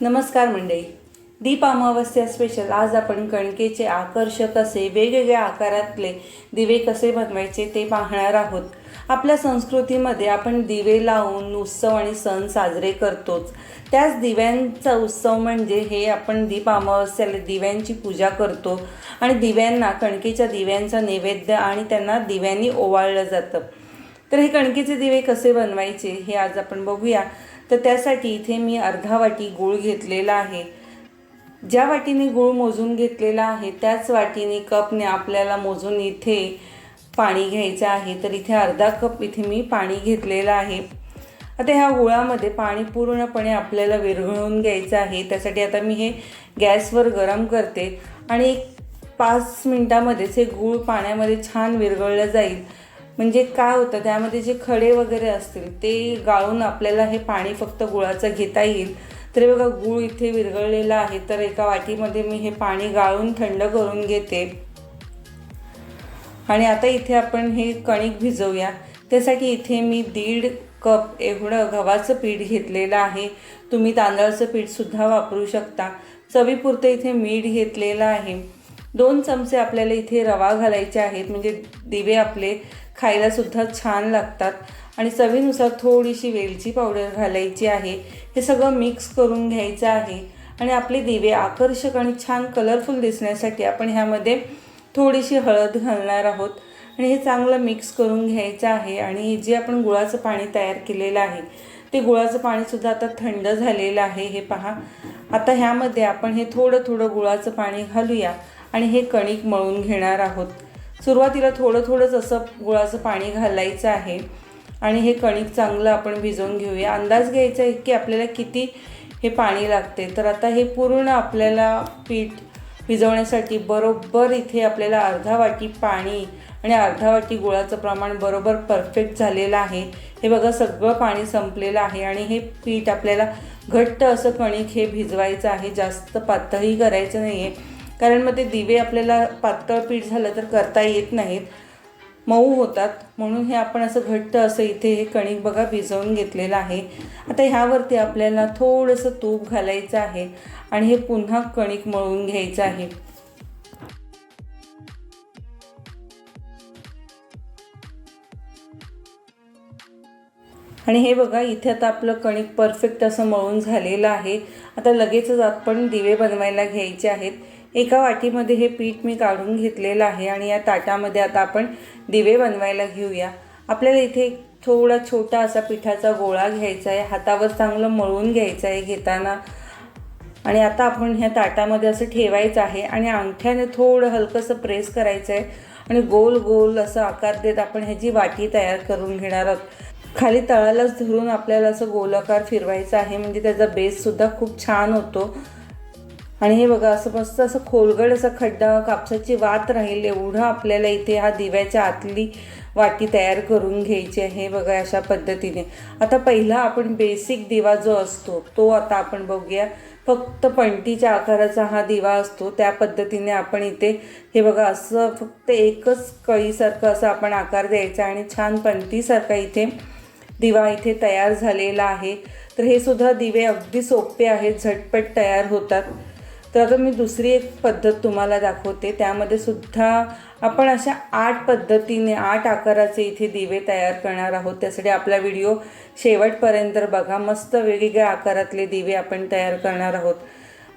नमस्कार मंडळी. दीप अमावस्या स्पेशल आज आपण कणकेचे आकर्षक असे वेगवेगळ्या आकारातले दिवे कसे बनवायचे ते पाहणार आहोत. आपल्या संस्कृतीमध्ये आपण दिवे लावून उत्सव आणि सण साजरे करतोच. त्याच दिव्यांचा उत्सव म्हणजे हे आपण दीप अमावस्याला दिव्यांची पूजा करतो आणि दिव्यांना कणकेच्या दिव्यांचा नैवेद्य आणि त्यांना दिव्यांनी ओवाळलं जातं. तर हे कणकेचे दिवे कसे बनवायचे हे आज आपण बघूया. तर त्यासाठी इथे मी अर्धा वाटी गूळ घेतलेला आहे. ज्या वाटीने गूळ मोजून घेतलेला आहे त्याच वाटीने कपने आपल्याला मोजून इथे पाणी घ्यायचं आहे. तर इथे अर्धा कप इथे मी पाणी घेतलेलं आहे. आता ह्या गुळामध्ये पाणी पूर्णपणे आपल्याला विरघळून घ्यायचं आहे. त्यासाठी आता मी हे गॅसवर गरम करते आणि एक पाच मिनटामध्येच हे गूळ पाण्यामध्ये छान विरघळलं जाईल. म्हणजे काय होतं त्यामध्ये जे खडे वगैरे असतील ते गाळून आपल्याला हे पाणी फक्त गुळाचं घेता येईल. तर बघा गूळ इथे विरघळलेला आहे तर एका वाटीमध्ये मी हे पाणी गाळून थंड करून घेते. आणि आता इथे आपण हे कणिक भिजवूया. त्यासाठी इथे मी दीड कप एवढं गव्हाचं पीठ घेतलेलं आहे. तुम्ही तांदळाचं पीठसुद्धा वापरू शकता. चवीपुरतं इथे मीठ घेतलेलं आहे. दोन चमचे आपल्याला इथे रवा घालायचे आहेत म्हणजे दिवे आपले खायलासुद्धा छान लागतात. आणि चवीनुसार थोडीशी वेलची पावडर घालायची आहे. हे सगळं मिक्स करून घ्यायचं आहे. आणि आपले दिवे आकर्षक आणि छान कलरफुल दिसण्यासाठी आपण ह्यामध्ये थोडीशी हळद घालणार आहोत. आणि हे चांगलं मिक्स करून घ्यायचं आहे. आणि जे आपण गुळाचं पाणी तयार केलेलं आहे ते गुळाचं पाणीसुद्धा आता थंड झालेलं आहे. हे पहा. आता ह्यामध्ये आपण हे थोडं थोडं गुळाचं पाणी घालूया. आणि हे कणिक मळून घेणार आहोत. सुरुवातीला थोडं थोडंच असं गुळाचं पाणी घालायचं आहे. आणि हे कणिक चांगलं आपण भिजवून घेऊया. अंदाज घ्यायचा आहे की आपल्याला किती हे पाणी लागते. तर आता हे पूर्ण आपल्याला पीठ भिजवण्यासाठी बरोबर इथे आपल्याला अर्धा वाटी पाणी आणि अर्धा वाटी गुळाचं प्रमाण बरोबर परफेक्ट झालेलं आहे. हे बघा सगळं पाणी संपलेलं आहे आणि हे पीठ आपल्याला घट्ट असं कणिक हे भिजवायचं आहे. जास्त पातळही करायचं नाही आहे कारण मग ते दिवे आपल्याला पातळ पीठ झालं तर करता येत नाहीत. मऊ होतात. म्हणून हे आपण असं घट्ट असं इथे हे कणिक बघा भिजवून घेतलेलं आहे. आता ह्यावरती आपल्याला थोडंसं तूप घालायचं आहे आणि हे पुन्हा कणिक मळून घ्यायचं आहे. आणि हे बघा इथे आता आपलं कणिक परफेक्ट असं मळून झालेलं आहे. आता लगेचच आपण दिवे बनवायला घ्यायचे आहेत. एका वाटीमध्ये हे पीठ मी काढून घेतलेलं आहे आणि या ताटामध्ये आता आपण दिवे बनवायला घेऊया. आपल्याला इथे एक थोडा छोटा असा पिठाचा गोळा घ्यायचा आहे. हातावर चांगलं मळून घ्यायचं आहे घेताना. आणि आता आपण ह्या ताटामध्ये असं ठेवायचं आहे आणि अंगठ्याने थोडं हलकंसं प्रेस करायचं आहे. आणि गोल गोल असं आकार देत आपण ह्याची वाटी तयार करून घेणार आहोत. खाली तळालाच धरून आपल्याला असं गोलाकार फिरवायचं आहे. म्हणजे त्याचा बेससुद्धा खूप छान होतो. आणि हे बघा असं मस्त असं खोलगड असा खड्डा कापसाची वात राहील एवढं आपल्याला इथे हा दिव्याच्या आतली वाटी तयार करून घ्यायची आहे बघा अशा पद्धतीने. आता पहिला आपण बेसिक दिवा जो असतो तो आता आपण बघूया. फक्त पणतीच्या आकाराचा हा दिवा असतो त्या पद्धतीने आपण इथे हे बघा असं फक्त एकच कळीसारखं असं आपण आकार द्यायचा आणि छान पणतीसारखा इथे दिवा इथे तयार झालेला आहे. तर हे सुद्धा दिवे अगदी सोपे आहेत झटपट तयार होतात. तर आता मी दुसरी एक पद्धत तुम्हाला दाखवते. त्यामध्ये सुद्धा आपण अशा आठ पद्धतीने आठ आकाराचे इथे दिवे तयार करणार आहोत. त्यासाठी आपला व्हिडिओ शेवटपर्यंत बघा. मस्त वेगवेगळ्या आकारातले दिवे आपण तयार करणार आहोत.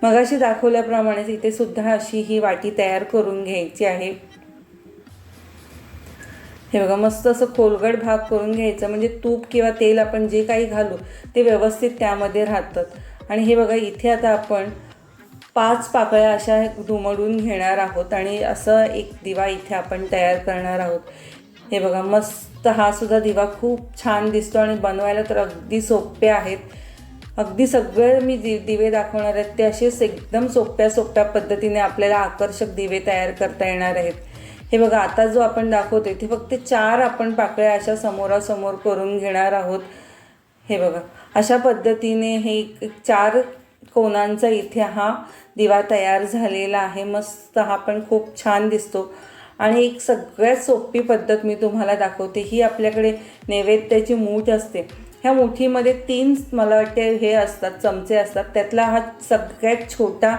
मगाशी दाखवल्याप्रमाणेच इथे सुद्धा अशी ही वाटी तयार करून घ्यायची आहे. हे बघा मस्त असं खोलगड भाग करून घ्यायचं. म्हणजे तूप किंवा तेल आपण जे काही घालू ते व्यवस्थित त्यामध्ये राहतात. आणि हे बघा इथे आता आपण पाच पाकळ्या अशा दुमडून घेणार आहोत आणि असं एक दिवा इथे आपण तयार करणार आहोत. हे बघा मस्त हा सुद्धा दिवा खूप छान दिसतो आणि बनवायला तर अगदी सोपे आहेत. अगदी सगळे मी दि दिवे दाखवणार आहेत. ते असेच एकदम सोप्या सोप्या पद्धतीने आपल्याला आकर्षक दिवे तयार करता येणार आहेत. हे बघा आता जो आपण दाखवतोय ते फक्त चार आपण पाकळ्या अशा समोरासमोर करून घेणार आहोत. हे बघा अशा पद्धतीने हे चार कोणांचा इथे हा दिवा तयार झालेला आहे. मस्त हा पण खूप छान दिसतो. आणि एक सगळ्यात सोपी पद्धत मी तुम्हाला दाखवते. ही आपल्याकडे नैवेद्याची मूठ असते. ह्या मुठीमध्ये तीन मला वाटते हे असतात चमचे असतात. त्यातला हा सगळ्यात छोटा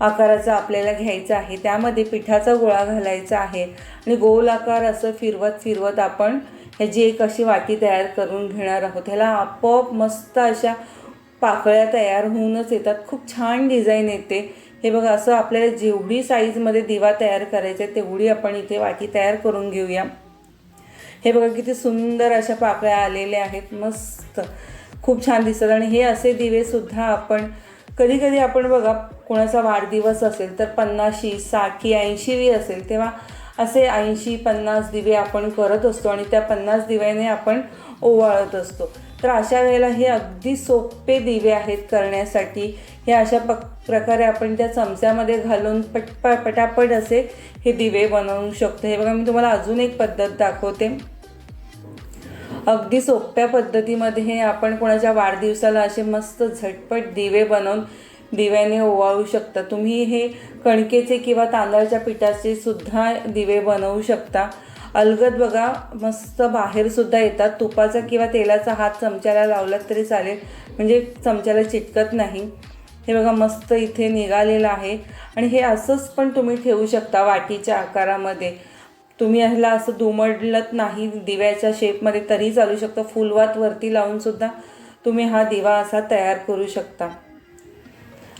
आकाराचा आपल्याला घ्यायचा आहे. त्यामध्ये पिठाचा गोळा घालायचा आहे. आणि गोल आकार असं फिरवत फिरवत आपण ह्याची एक अशी वाटी तयार करून घेणार आहोत. ह्याला आपोआप मस्त अशा पाकळ्या तयार होऊनच येतात. खूप छान डिझाईन येते. हे बघा असं आपल्याला जेवढी साईजमध्ये दिवा तयार करायचा आहे तेवढी आपण इथे वाटी तयार करून घेऊया. हे बघा किती सुंदर अशा पाकळ्या आलेल्या आहेत. मस्त. खूप छान दिसतात. आणि हे असे दिवेसुद्धा आपण कधी कधी आपण बघा कोणाचा वाढदिवस असेल तर पन्नाशी साठी ऐंशीवी असेल तेव्हा असे ऐंशी पन्नास दिवे आपण करत असतो आणि त्या पन्नास दिव्याने आपण ओवाळत असतो. तर अशा वेळेला हे अगदी सोपे दिवे आहेत करण्यासाठी. हे अशा प प्रकारे आपण त्या चमच्यामध्ये घालून पटपा पटापट असे हे दिवे बनवू शकतो. हे बघा मी तुम्हाला अजून एक पद्धत दाखवते. अगदी सोप्या पद्धतीमध्ये हे आपण कोणाच्या वाढदिवसाला असे मस्त झटपट दिवे बनवून दिव्याने ओवाळू शकता. तुम्ही हे कणकेचे किंवा तांदळाच्या पिठाचे सुद्धा दिवे बनवू शकता. अलगद बघा मस्त बाहेरसुद्धा येतात. तुपाचा किंवा तेलाचा हात चमच्याला लावलात तरी चालेल. म्हणजे चमच्याला चिटकत नाही. हे बघा मस्त इथे निघालेलं आहे. आणि हे असंच पण तुम्ही ठेवू शकता वाटीच्या आकारामध्ये. तुम्ही ह्याला असं दुमडलत नाही दिव्याच्या शेपमध्ये तरी चालू शकतं. फुलवात वरती लावूनसुद्धा तुम्ही हा दिवा असा तयार करू शकता.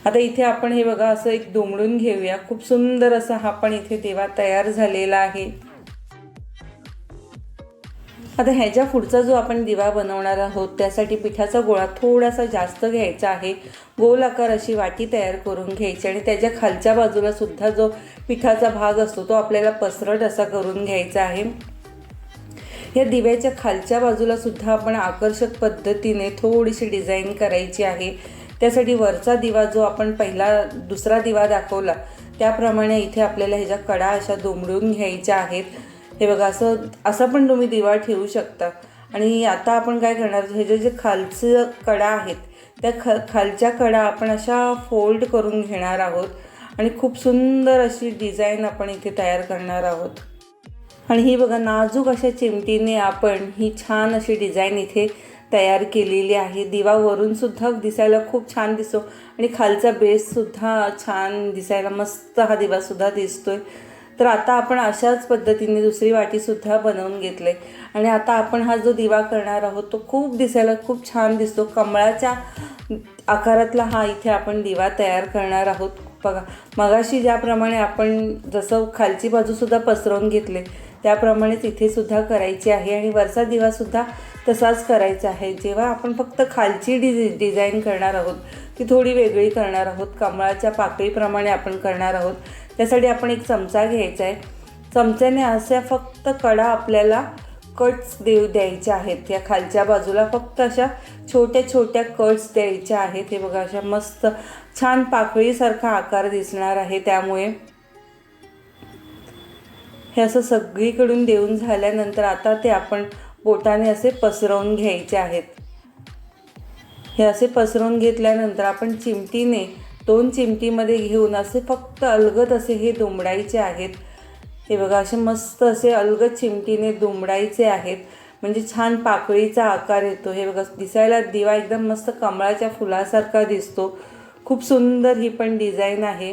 आता इथे आपण हे बघा असं एक दुमडून घेऊया. खूप सुंदर असा हा पण इथे दिवा तयार झालेला आहे. आता ह्याच्या पुढचा जो आपण दिवा बनवणार आहोत त्यासाठी पिठाचा गोळा थोडासा जास्त घ्यायचा आहे. गोल आकार अशी वाटी तयार करून घ्यायची आणि त्याच्या खालच्या बाजूला सुद्धा जो पिठाचा भाग असतो तो आपल्याला पसरट असा करून घ्यायचा आहे. या दिव्याच्या खालच्या बाजूला सुद्धा आपण आकर्षक पद्धतीने थोडीशी डिझाईन करायची आहे. त्यासाठी वरचा दिवा जो आपण पहिला दुसरा दिवा दाखवला त्याप्रमाणे इथे आपल्याला ह्याच्या कडा अशा दुमडून घ्यायच्या आहेत. हे बघा असं असं पण तुम्ही दिवा ठेवू शकता. आणि आता आपण काय करणार हे जे जे खालचं कडा आहेत त्या ख खालच्या कडा आपण अशा फोल्ड करून घेणार आहोत आणि खूप सुंदर अशी डिझाईन आपण इथे तयार करणार आहोत. आणि ही बघा नाजूक अशा चिमटीने आपण ही छान अशी डिझाईन इथे तयार केलेली आहे. दिवा सुद्धा दिसायला खूप छान दिसतो आणि खालचा बेससुद्धा छान दिसायला मस्त हा दिवासुद्धा दिसतो आहे तर आता आपण अशाच पद्धतीने दुसरी वाटीसुद्धा बनवून घेतले आणि आता आपण हा जो दिवा करणार आहोत तो खूप दिसायला खूप छान दिसतो. कमळाच्या आकारातला हा इथे आपण दिवा तयार करणार आहोत. बघा मगाशी ज्याप्रमाणे आपण जसं खालची बाजूसुद्धा पसरवून घेतले त्याप्रमाणेच इथेसुद्धा करायची आहे. आणि वरचा दिवासुद्धा तसाच करायचा आहे. जेव्हा आपण फक्त खालची डि डिझाईन करणार आहोत ती थोडी वेगळी करणार आहोत. कमळाच्या पाकळीप्रमाणे आपण करणार आहोत. त्यासाठी आपण एक चमचा घ्यायचा आहे चमच्याने अशा फक्त कडा आपल्याला कट्स देऊ द्यायच्या आहेत. या खालच्या बाजूला फक्त अशा छोट्या छोट्या कट्स द्यायच्या आहेत. हे बघा अशा मस्त छान पाकळीसारखा आकार दिसणार आहे त्यामुळे. हे असं सगळीकडून देऊन झाल्यानंतर आता ते आपण बोटाने असे पसरवून घ्यायचे आहेत. हे असे पसरवून घेतल्यानंतर आपण चिमटीने दोन चिमटीमध्ये घेऊन असे फक्त अलगद असे हे दुमडायचे आहेत. हे बघा असे मस्त असे अलगद चिमटीने दुमडायचे आहेत. म्हणजे छान पाकळीचा आकार येतो. हे बघा दिसायला दिवा एकदम मस्त कमळाच्या फुलासारखा दिसतो. खूप सुंदर ही पण डिझाईन आहे.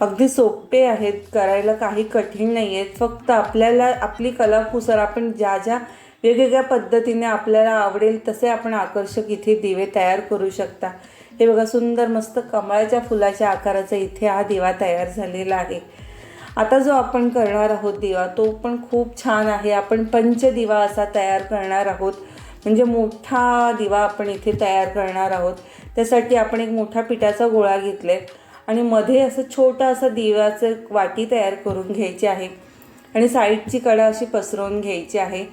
अगदी सोपे आहेत करायला काही कठीण नाही आहेत फक्त आपल्याला आपली कलाकुसर आपण ज्या ज्या वेगवेगळ्या पद्धतीने आपल्याला आवडेल तसे आपण आकर्षक इथे दिवे तयार करू शकता. हे बघा सुंदर मस्त कमळाच्या फुलाच्या आकाराचा इथे हा दिवा तयार झालेला आहे. आता जो आपण करणार आहोत दिवा तो पण खूप छान आहे. आपण पंचदिवा असा तयार करणार आहोत. म्हणजे मोठा दिवा आपण इथे तयार करणार आहोत. त्यासाठी आपण एक मोठा पिठाचा गोळा घेतला आहे आणि मध्ये असं छोटा असं दिव्याचं वाटी तयार करून घ्यायची आहे. आणि साईडची कडा अशी पसरवून घ्यायची आहे.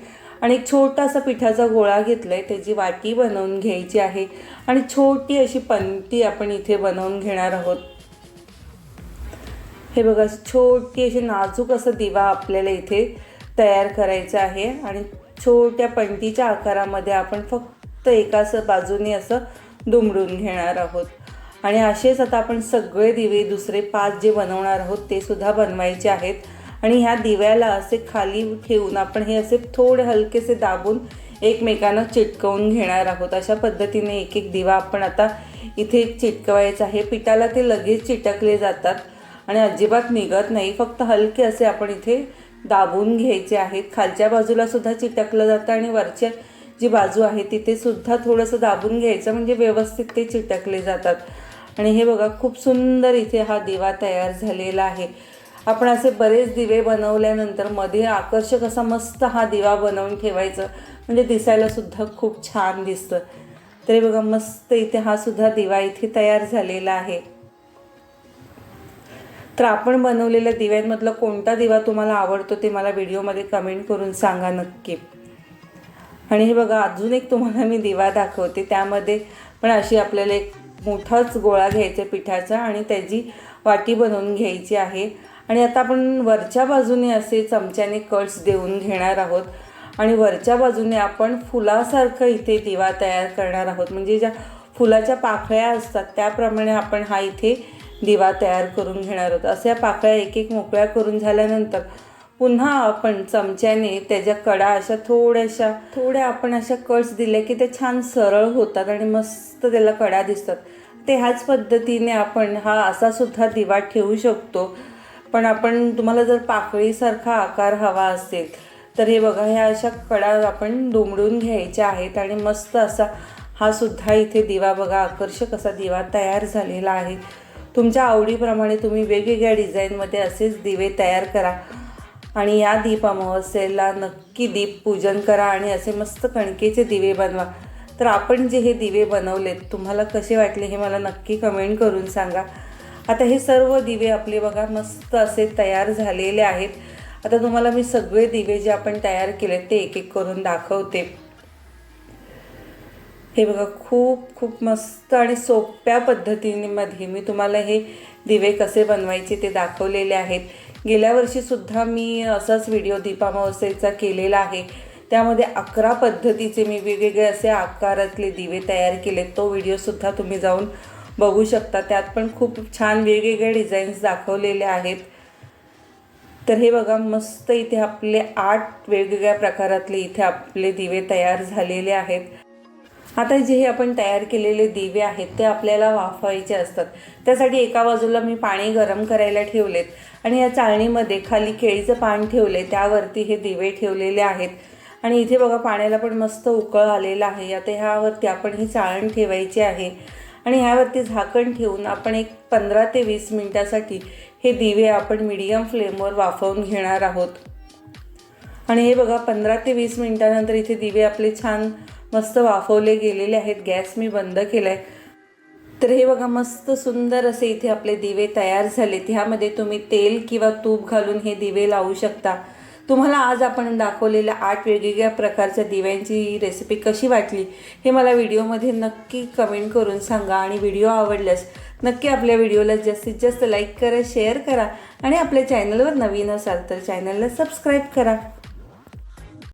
आणि एक छोटासा पिठाचा गोळा घेतला आहे त्याची वाटी बनवून घ्यायची आहे. आणि छोटी अशी पंती आपण इथे बनवून घेणार आहोत. हे बघा छोटी अशी नाजूक असं दिवा आपल्याला इथे तयार करायचं आहे. आणि छोट्या पंटीच्या आकारामध्ये आपण फक्त एकाच बाजूने असं दुमडून घेणार आहोत. आणि असेच आता आपण सगळे दिवे दुसरे पाच जे बनवणार आहोत ते सुद्धा बनवायचे आहेत. आणि ह्या दिव्याला असे खाली ठेवून आपण हे असे थोडे हलकेसे दाबून एकमेकांना चिटकवून घेणार आहोत. अशा पद्धतीने एक एक दिवा आपण आता इथे चिटकवायचा आहे. पिठाला ते लगेच चिटकले जातात आणि अजिबात निघत नाही. फक्त हलके असे आपण इथे दाबून घ्यायचे आहेत. खालच्या बाजूला सुद्धा चिटकलं जातं आणि वरच्या जी बाजू आहे तिथे सुद्धा थोडंसं दाबून घ्यायचं म्हणजे व्यवस्थित ते चिटकले जातात. आणि हे बघा खूप सुंदर इथे हा दिवा तयार झालेला आहे. आपण असे बरेच दिवे बनवल्यानंतरमध्ये आकर्षक असा मस्त हा दिवा बनवून ठेवायचं. म्हणजे दिसायला सुद्धा खूप छान दिसतं. तरी बघा मस्त इथे हा सुद्धा दिवा इथे तयार झालेला आहे. तर आपण बनवलेल्या दिव्यांमधला कोणता दिवा तुम्हाला आवडतो ते मला व्हिडिओमध्ये कमेंट करून सांगा नक्की. आणि हे बघा अजून एक तुम्हाला मी दिवा दाखवते. त्यामध्ये पण अशी आपल्याला एक मोठाच गोळा घ्यायचा आहे पिठाचा आणि त्याची वाटी बनवून घ्यायची आहे. आणि आता आपण वरच्या बाजूने असे चमच्याने कट्स देऊन घेणार आहोत. आणि वरच्या बाजूने आपण फुलासारखं इथे दिवा तयार करणार आहोत. म्हणजे ज्या फुलाच्या पाकळ्या असतात त्याप्रमाणे आपण हा इथे दिवा तयार करून घेणार आहोत. अशा पाकळ्या एक एक मोकळ्या करून झाल्यानंतर पुन्हा आपण चमच्याने त्याच्या कडा अशा थोड्याशा थोड्या आपण अशा कट्स दिल्या की ते छान सरळ होतात आणि मस्त त्याला कडा दिसतात. ते ह्याच पद्धतीने आपण हा असा सुद्धा दिवा ठेवू शकतो. पण आपण तुम्हाला जर पाकळीसारखा आकार हवा असेल तर हे बघा ह्या अशा कडा आपण दुमडून घ्यायच्या आहेत आणि मस्त असा हा सुद्धा इथे दिवा बघा आकर्षक असा दिवा तयार झालेला आहे. तुमच्या आवडीप्रमाणे तुम्ही वेगवेगळ्या डिझाईनमध्ये असेच दिवे तयार करा आणि या दीप अमावस्येला नक्की दीप पूजन करा आणि असे मस्त कणकेचे दिवे बनवा. तर आपण जे हे दिवे बनवलेत तुम्हाला कसे वाटले हे मला नक्की कमेंट करून सांगा. आता हे सर्व दिवे आपले बघा मस्त असे तयार झालेले आहेत. आता तुम्हाला मी सगळे दिवे जे आपण तयार केलेत ते एक एक करून दाखवते. हे बघा खूप खूप मस्त आणि सोप्या पद्धतीमध्ये मी तुम्हाला हे दिवे कसे बनवायचे ते दाखवलेले आहेत. गेल्या वर्षीसुद्धा मी असाच व्हिडिओ दीपा मावसेचा केलेला आहे. त्यामध्ये अकरा पद्धतीचे मी वेगवेगळे असे आकारातले दिवे तयार केले तो व्हिडिओसुद्धा तुम्ही जाऊन बघू शकता. त्यात पण खूप छान वेगवेगळे डिझाईन्स दाखवलेले आहेत. तर हे बघा मस्त इथे आपले आठ वेगवेगळ्या प्रकारातले इथे आपले दिवे तयार झालेले आहेत. आता जे हे आपण तयार केलेले दिवे आहेत ते आपल्याला वाफवायचे असतात. त्यासाठी एका बाजूला मी पाणी गरम करायला ठेवलेत आणि या चाळणीमध्ये खाली केळीचं पान ठेवले त्यावरती हे दिवे ठेवलेले आहेत. आणि इथे बघा पाण्याला पण मस्त उकळ आलेला आहे. आता ह्यावरती आपण ही चाळण ठेवायची आहे. आणि ह्यावरती झाकण ठेवून आपण एक पंधरा ते वीस मिनटासाठी हे दिवे आपण मीडियम फ्लेमवर वाफवून घेणार आहोत. आणि हे बघा पंधरा ते वीस मिनटानंतर इथे दिवे आपले छान मस्त वाफवले गेलेले आहेत. गॅस मी बंद केला आहे तर हे बघा मस्त सुंदर असे इथे आपले दिवे तयार झालेत. ह्यामध्ये तुम्ही तेल किंवा तूप घालून हे दिवे लावू शकता. तुम्हाला आज आपण दाखवलेल्या आठ वेगवेगळ्या प्रकारच्या दिव्यांची रेसिपी कशी वाटली हे मला व्हिडिओमध्ये नक्की कमेंट करून सांगा आणि व्हिडिओ आवडल्यास नक्की आपल्या व्हिडिओला जास्तीत जास्त लाईक करा शेअर करा आणि आपल्या चॅनलवर नवीन असाल तर चॅनलला सबस्क्राईब करा.